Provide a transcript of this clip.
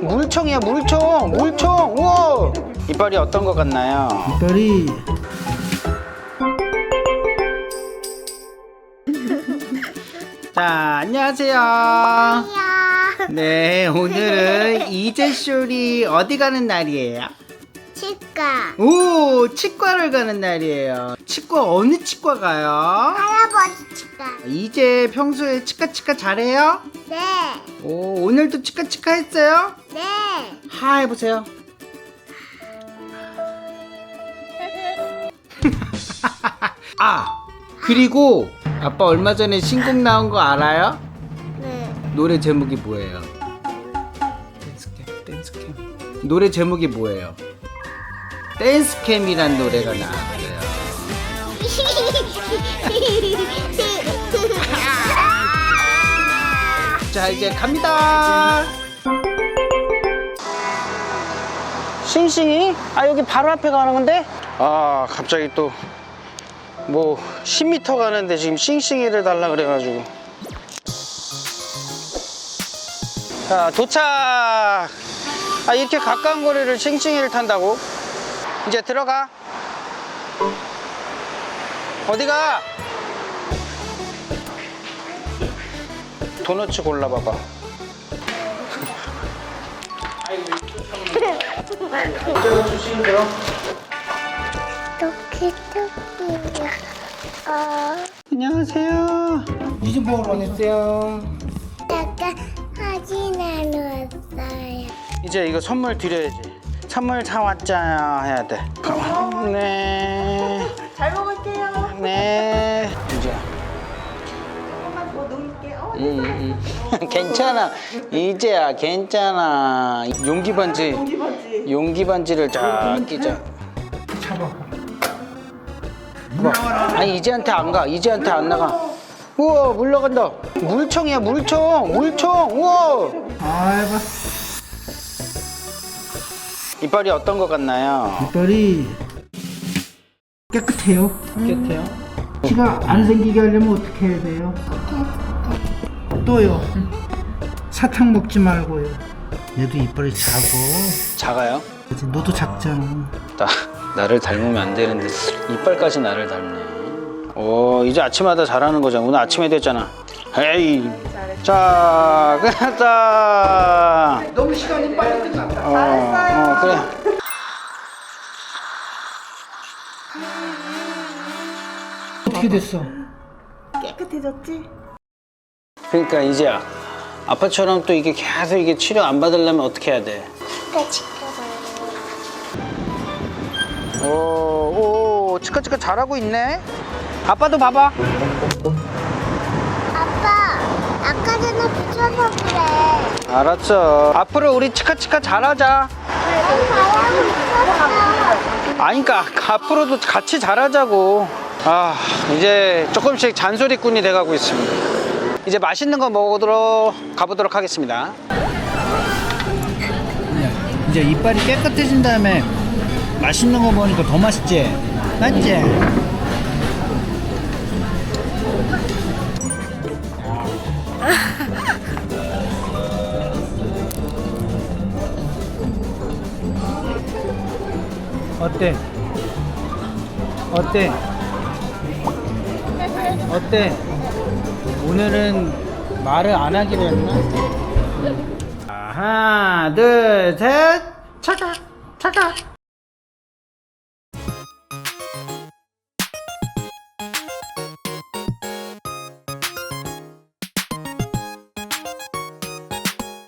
물총이야 물총 물총 우와 이빨이 어떤 것 같나요? 이빨이 자 안녕하세요 야. 네 오늘은 이재쇼리 어디 가는 날이에요? 치과. 오 치과를 가는 날이에요 치과 어느 치과 가요? 할아버지 치과. 이제 평소에 치과 치과 잘해요? 네. 오 오늘도 치과 치과 했어요? 네. 하 해보세요 아 그리고 아빠 얼마 전에 신곡 나온 거 알아요? 네. 노래 제목이 뭐예요? 댄스캠 댄스캠 노래 제목이 뭐예요? 댄스캠이란 노래가 나왔어요 자 이제 갑니다 싱싱이? 아 여기 바로 앞에 가는 건데? 아 갑자기 또 뭐 10m 가는데 지금 싱싱이를 달라 그래가지고 자 도착 아 이렇게 가까운 거리를 싱싱이를 탄다고? 이제 들어가 어디가? 도너츠 골라봐봐 이쪽으로 토끼 토끼야. 어. 안녕하세요 이좀 보러 왔어요 약간 사진하러 왔어요. 이제 이거 선물 드려야지 선물 사왔잖아 해야 돼. 네. 잘 먹을게요. 네. 이제. 조금만 더 놓을게요. 음, 음. 괜찮아. 이제야 괜찮아. 용기 반지. 여기 봤지? 용기 반지를 쫙 끼자. 뭐, 아니 이제한테 안 가. 이제한테 안 나가. 우와 물 나간다. 물총이야 물총. 물총. 우와. 아이고 이빨이 어떤 것 같나요? 이빨이 깨끗해요. 깨끗해요 티가 안 생기게 하려면 어떻게 해야 돼요? 또요. 사탕 먹지 말고요. 얘도 이빨이 작고. 작아요? 그치, 너도 작잖아. 나, 나를 닮으면 안 되는데 이빨까지 나를 닮네 오 이제 아침마다 잘하는 거잖아 오늘 아침에도 했잖아 에이 자 끝났다 너무 시간이 빨리 끝났다. 어, 어 그래 어떻게 됐어? 깨끗해졌지? 그러니까 이제야 아빠처럼 또 이게 계속 이게 치료 안 받으려면 어떻게 해야 돼? 치과 치과봐요. 오, 오, 치카치카 잘하고 있네. 아빠도 봐봐. 아까 전에 붙여서 그래. 알았어. 앞으로 우리 치카치카 잘하자. 잘하고 있었어. 아니, 그니까, 앞으로도 같이 잘하자고. 아, 이제 조금씩 잔소리꾼이 돼가고 있습니다. 이제 맛있는 거 먹으러 가보도록 하겠습니다. 이제 이빨이 깨끗해진 다음에 맛있는 거 먹으니까 더 맛있지? 맞지? 어때? 어때? 어때? 오늘은 말을 안 하기로 했나? 하나, 둘, 셋, 차가, 차가.